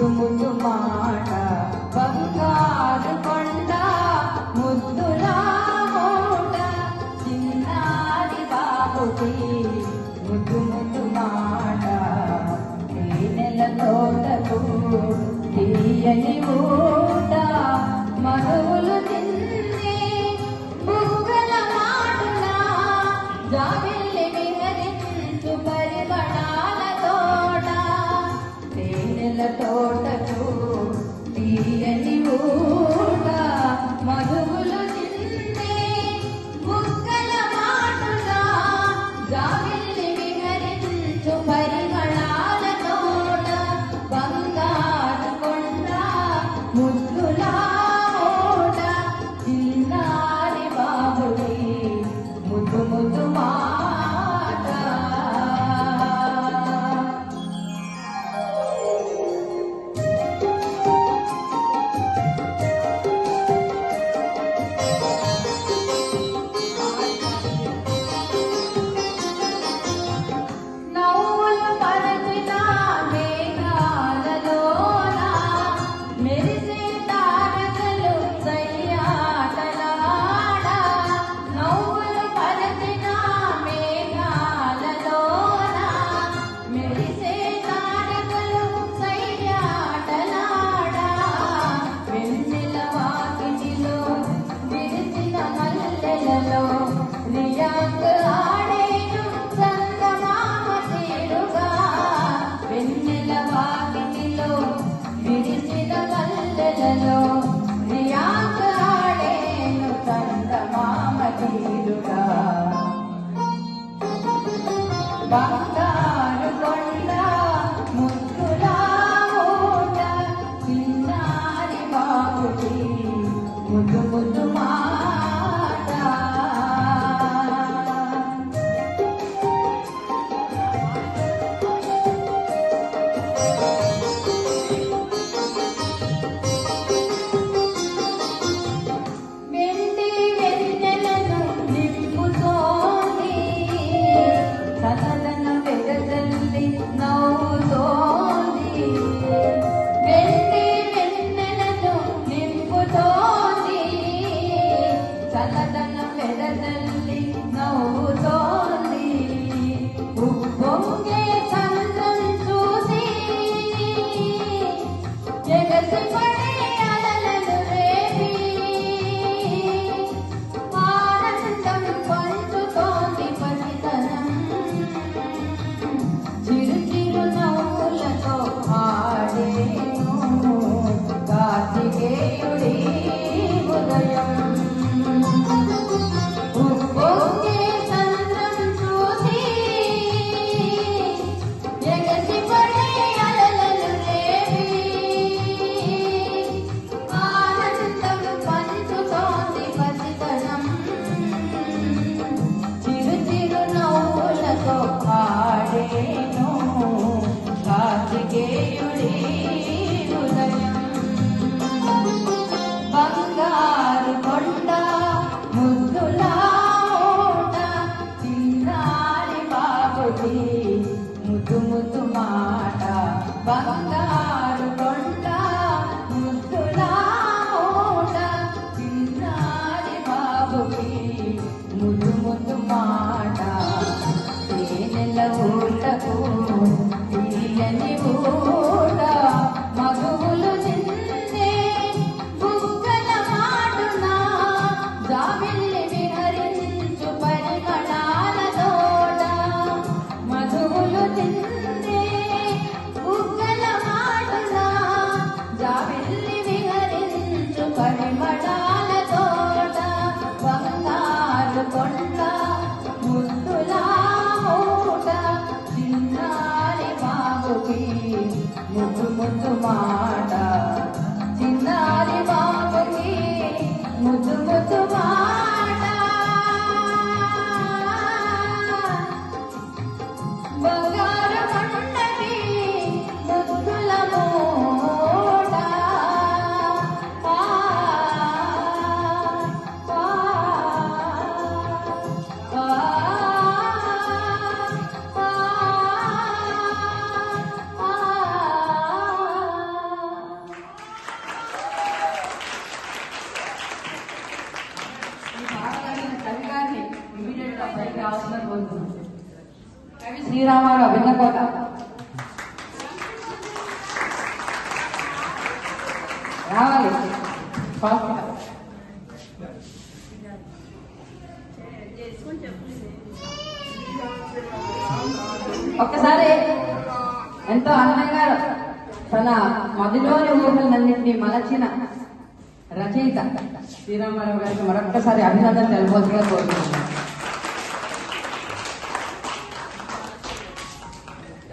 منهنجو پاڻ you. ಸರಳತನ ಬೆಳದಲ್ಲಿ ನೋವು ತೋರಿಲಿ ಉಪ್ಪೊಂಗೆ ಚಂದ್ರನ್ ಸೂಸಿ ಜಗತ್ತು ಪಡ মুরমুত মা Mom. శ్రీరామారావు విన్నకోట. రావాలి. ఒక్కసారి ఎంతో అందంగా తన మదిలోని ఊహలన్నింటినీ మలచిన రచయిత శ్రీరామారావు గారికి మరొక్కసారి అభినందన తెలుపవలసిందిగా కోరుతున్నాను